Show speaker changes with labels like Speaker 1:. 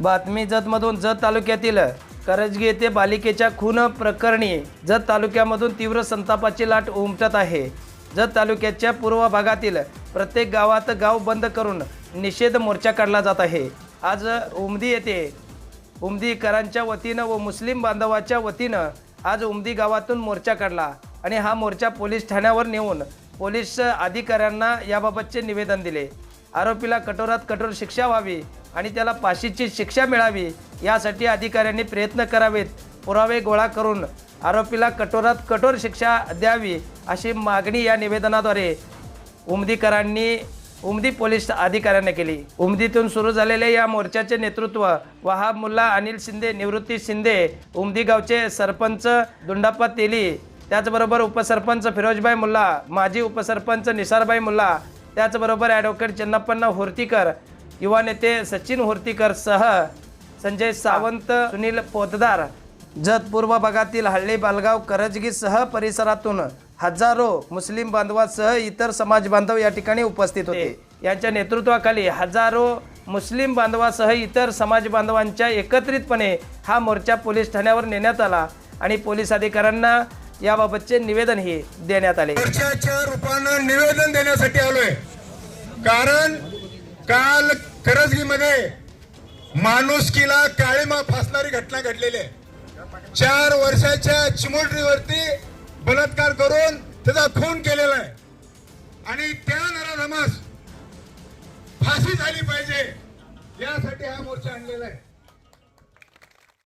Speaker 1: बातमी जतमधून जत तालुक्यातील करजगी येथे बालिकेच्या खून प्रकरणी जत तालुक्यामधून तीव्र संतापाची लाट उमटत आहे. जत तालुक्याच्या पूर्व भागातील प्रत्येक गावात गाव बंद करून निषेध मोर्चा काढला जात आहे. आज उमदी येथे उमदीकरांच्या वतीनं व मुस्लिम बांधवाच्या वतीनं आज उमदी गावातून मोर्चा काढला आणि हा मोर्चा पोलीस ठाण्यावर नेऊन पोलीस अधिकाऱ्यांना याबाबतचे निवेदन दिले. आरोपीला कठोरात कठोर शिक्षा व्हावी आणि त्याला फाशीची शिक्षा मिळावी यासाठी अधिकाऱ्यांनी प्रयत्न करावेत. पुरावे गोळा करून आरोपीला कठोरात कठोर शिक्षा द्यावी अशी मागणी या निवेदनाद्वारे उमदीकरांनी उमदी पोलीस अधिकाऱ्यांना केली. उमदीतून सुरू झालेल्या या मोर्चाचे नेतृत्व वहाब मुल्ला अनिल शिंदे निवृत्ती शिंदे उमदी गावचे सरपंच दुंडाप्पा तेली त्याचबरोबर उपसरपंच फिरोजबाई मुल्ला माजी उपसरपंच निसारबाई मुल्ला त्याचबरोबर ॲडव्होकेट चन्नप्पण्णा होर्तीकर युवा नेते सचिन होर्तीकर सह संजय सावंत सुनील पोतदार जत पूर्व भागातील हल्ली बालगाव करजगी सह परिसरातून हजारो मुस्लिम बांधवासह इतर समाज बांधव या ठिकाणी उपस्थित होते. यांच्या नेतृत्वाखाली हजारो मुस्लिम बांधवासह इतर समाज बांधवांच्या एकत्रितपणे हा मोर्चा पोलीस ठाण्यावर नेण्यात आला आणि पोलीस अधिकाऱ्यांना याबाबतचे निवेदनही देण्यात आले.
Speaker 2: मोर्चाच्या रूपानं निवेदन देण्यासाठी आलोय. कारण काल करजगीमध्ये माणुसकीला काळीमा फासणारी घटना घडलेली आहे. चार वर्षाच्या चिमुटरीवरती बलात्कार करून त्याचा खून केलेला आहे. आणि त्या नराधमास फाशी झाली पाहिजे यासाठी हा मोर्चा आणलेला आहे.